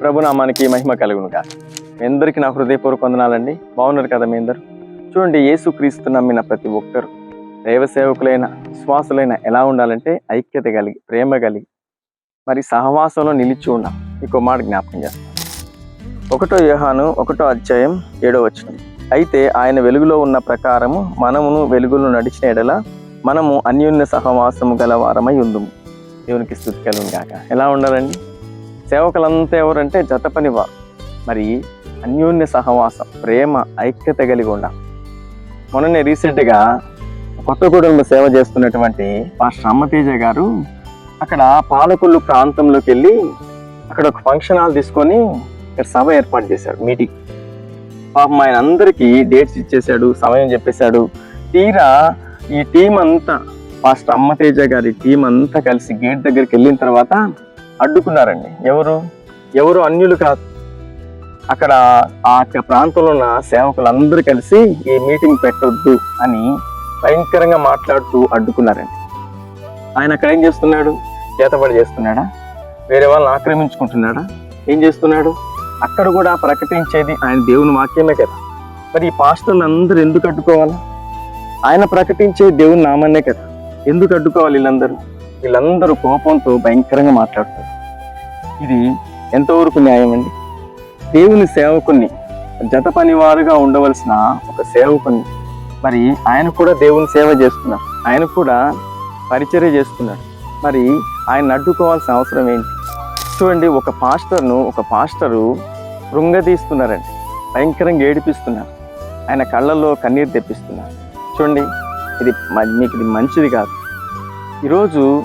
ప్రభునామానికి మహిమ కలుగునుగా. మీ అందరికీ నా హృదయపూర్వక వందనాలండి. బాగున్నారు కదా మీ అందరు? చూడండి యేసుక్రీస్తు నమ్మిన ప్రతి ఒక్కరు దైవ సేవకులైన విశ్వాసులైన ఎలా ఉండాలంటే ఐక్యత కలిగి ప్రేమ కలిగి మరి సహవాసంలో నిలిచి ఉన్నాం ఇంకో మాట జ్ఞాపకం చేస్తాను. ఒకటో వ్యూహాను ఒకటో అధ్యాయం ఏడో వచ్చిన అయితే ఆయన వెలుగులో ఉన్న ప్రకారము మనమును వెలుగులో నడిచిన ఎడల మనము అన్యోన్య సహవాసము గల వారమై ఉందుము. దేవునికి స్థుతి కలుగును కాక ఎలా ఉండాలండి? సేవకులంతా ఎవరంటే జత పని వారు. మరి అన్యోన్య సహవాసం ప్రేమ ఐక్యత కలిగి ఉండాలి. మొన్ననే రీసెంట్గా కొత్తగూడెంలో సేవ చేస్తున్నటువంటి పాస్టర్ అమ్మతేజ గారు అక్కడ పాలకొల్లు ప్రాంతంలోకి వెళ్ళి అక్కడ ఒక ఫంక్షన్ హాల్ తీసుకొని ఇక్కడ సభ ఏర్పాటు చేశాడు మీటింగ్. పాపం ఆయన అందరికీ డేట్స్ ఇచ్చేశాడు సమయం చెప్పేశాడు. తీరా ఈ టీం అంతా పాస్టర్ అమ్మతేజ గారి టీం అంతా కలిసి గేట్ దగ్గరికి వెళ్ళిన తర్వాత అడ్డుకున్నారండి. ఎవరు? ఎవరు? అన్యులు కాదు. అక్కడ ఆ యొక్క ప్రాంతంలో ఉన్న సేవకులందరూ కలిసి ఈ మీటింగ్ పెట్టొద్దు అని భయంకరంగా మాట్లాడుతూ అడ్డుకున్నారండి. ఆయన అక్కడ ఏం చేస్తున్నాడు? చేతబడి చేస్తున్నాడా? వేరే వాళ్ళని ఆక్రమించుకుంటున్నాడా? ఏం చేస్తున్నాడు? అక్కడ కూడా ప్రకటించేది ఆయన దేవుని వాక్యమే కదా. మరి ఈ పాస్టర్లు అందరూ ఎందుకు అడ్డుకోవాలి? ఆయన ప్రకటించే దేవుని నామన్నే కదా. ఎందుకు అడ్డుకోవాలి వీళ్ళందరూ? వీళ్ళందరూ కోపంతో భయంకరంగా మాట్లాడతారు. ఇది ఎంతవరకు న్యాయం అండి? దేవుని సేవకుని జత పనివారుగా ఉండవలసిన ఒక సేవకుని మరి ఆయన కూడా దేవుని సేవ చేస్తున్నారు. ఆయన కూడా పరిచర్య చేస్తున్నాడు మరి ఆయన అడ్డుకోవాల్సిన అవసరం ఏంటి? చూడండి ఒక పాస్టర్ను ఒక పాస్టరు కృంగదీస్తున్నారండి. భయంకరంగా ఏడిపిస్తున్నారు. ఆయన కళ్ళల్లో కన్నీరు తెప్పిస్తున్నారు. చూడండి ఇది మ- మీకు ఇది మంచిది కాదు. ఈరోజు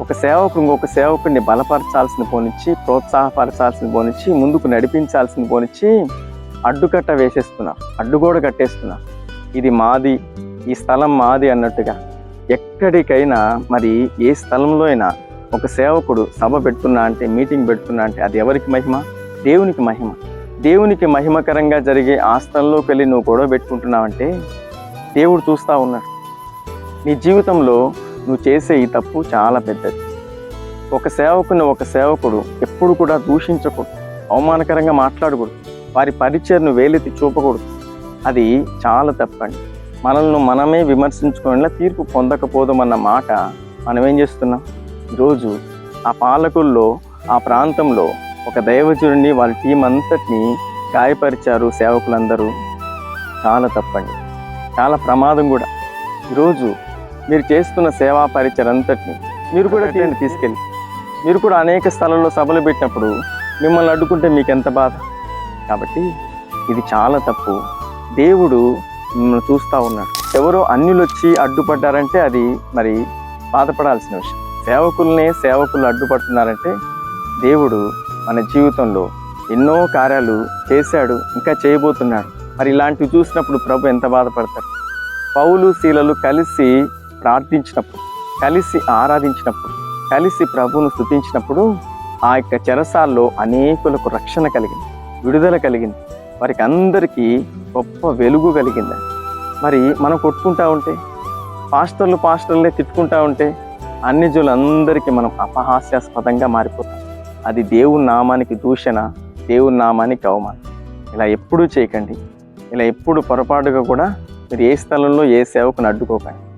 ఒక సేవకు ఇంకొక సేవకుడిని బలపరచాల్సిన పోనిచ్చి ప్రోత్సాహపరచాల్సిన పోనిచ్చి ముందుకు నడిపించాల్సిన పోనిచ్చి అడ్డుకట్ట వేసేస్తున్నారు అడ్డుగోడ కట్టేస్తున్నారు ఇది మాది ఈ స్థలం మాది అన్నట్టుగా ఎక్కడికైనా మరి ఏ స్థలంలో అయినా ఒక సేవకుడు సభ పెడుతున్నా అంటే మీటింగ్ పెడుతున్నా అంటే అది ఎవరికి మహిమ? దేవునికి మహిమ. దేవునికి మహిమకరంగా జరిగే ఆ స్థలంలోకి వెళ్ళి నువ్వు గొడవ పెట్టుకుంటున్నావంటే దేవుడు చూస్తూ ఉన్నాడు. నీ జీవితంలో నువ్వు చేసే ఈ తప్పు చాలా పెద్దది. ఒక సేవకుని ఒక సేవకుడు ఎప్పుడు కూడా దూషించకూడదు. అవమానకరంగా మాట్లాడకూడదు. వారి పరిచయను వేలెత్తి చూపకూడదు. అది చాలా తప్పండి. మనల్ని మనమే విమర్శించుకునేలా తీర్పు పొందకపోదామన్న మాట మనం ఏం చేస్తున్నాం? ఈరోజు ఆ పాలకుల్లో ఆ ప్రాంతంలో ఒక దైవజుడిని వాళ్ళ టీం అంతటిని గాయపరిచారు సేవకులందరూ. చాలా తప్పండి. చాలా ప్రమాదం కూడా. ఈరోజు మీరు చేస్తున్న సేవా పరిచయం అంతటిని మీరు కూడా తీయండి తీసుకెళ్ళి. మీరు కూడా అనేక స్థలాల్లో సభలు పెట్టినప్పుడు మిమ్మల్ని అడ్డుకుంటే మీకు ఎంత బాధ? కాబట్టి ఇది చాలా తప్పు. దేవుడు మిమ్మల్ని చూస్తూ ఉన్నాడు. ఎవరో అన్యులు వచ్చి అడ్డుపడ్డారంటే అది మరి బాధపడాల్సిన విషయం. సేవకుల్నే సేవకులు అడ్డుపడుతున్నారంటే దేవుడు మన జీవితంలో ఎన్నో కార్యాలు చేశాడు ఇంకా చేయబోతున్నాడు. మరి ఇలాంటివి చూసినప్పుడు ప్రభు ఎంత బాధపడతారు పౌలు శీలలు కలిసి ప్రార్థించినప్పుడు కలిసి ఆరాధించినప్పుడు కలిసి ప్రభువును స్థుతించినప్పుడు ఆ యొక్క చెరసాల్లో అనేకులకు రక్షణ కలిగింది విడుదల కలిగింది. వారికి అందరికీ గొప్ప వెలుగు కలిగింది. మరి మనం కొట్టుకుంటా ఉంటే పాస్టర్లు పాస్టర్లే తిట్టుకుంటా ఉంటే అన్ని జులందరికీ మనం అపహాస్యాస్పదంగా మారిపోతాం. అది దేవుని నామానికి దూషణ దేవుని నామానికి అవమానం. ఇలా ఎప్పుడూ చేయకండి. ఇలా ఎప్పుడు పొరపాటుగా కూడా మీరు ఏ స్థలంలో ఏ సేవకుని అడ్డుకోకండి.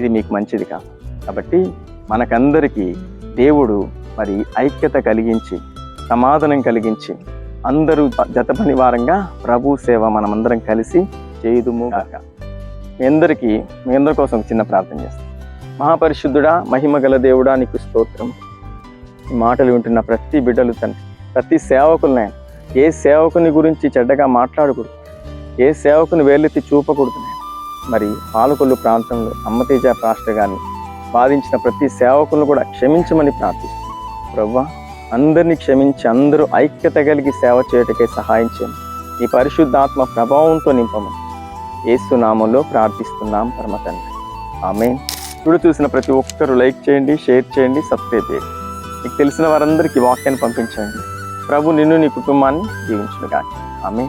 ఇది మీకు మంచిది కాదు. కాబట్టి మనకందరికీ దేవుడు మరి ఐక్యత కలిగించి సమాధానం కలిగించి అందరూ జతపని వారంగా ప్రభు సేవ మనమందరం కలిసి చేయుదుము కాక మీ అందరికీ మీ అందరి కోసం చిన్న ప్రార్థన చేస్తాం. మహాపరిశుద్ధుడా మహిమ గల దేవుడా నీకు స్తోత్రం. ఈ మాటలు వింటున్న ప్రతి బిడ్డలు తండ్రి ప్రతి సేవకులనైనా ఏ సేవకుని గురించి చెడ్డగా మాట్లాడకూడదు. ఏ సేవకుని వేలెత్తి చూపకూడదు మరి పాలకొల్లు ప్రాంతంలో అమ్మతేజ పాస్టర్ గారిని బాధించిన ప్రతి సేవకులను కూడా క్షమించమని ప్రార్థిస్తున్నాం. ప్రవ్వా అందరినీ క్షమించి అందరూ ఐక్యత కలిగి సేవ చేయటకే సహాయం చేయండి. ఈ పరిశుద్ధాత్మ ప్రభావంతో నింపమని ఏసునామంలో ప్రార్థిస్తున్నాం పరమ తండ్రి. ఆమె ఇప్పుడు చూసిన ప్రతి ఒక్కరూ లైక్ చేయండి షేర్ చేయండి సబ్స్క్రైబ్ చేయండి. మీకు తెలిసిన వారందరికీ వాక్యాన్ని పంపించండి. ప్రభు నిన్ను నీ కుటుంబాన్ని దీవించునుగా ఆమె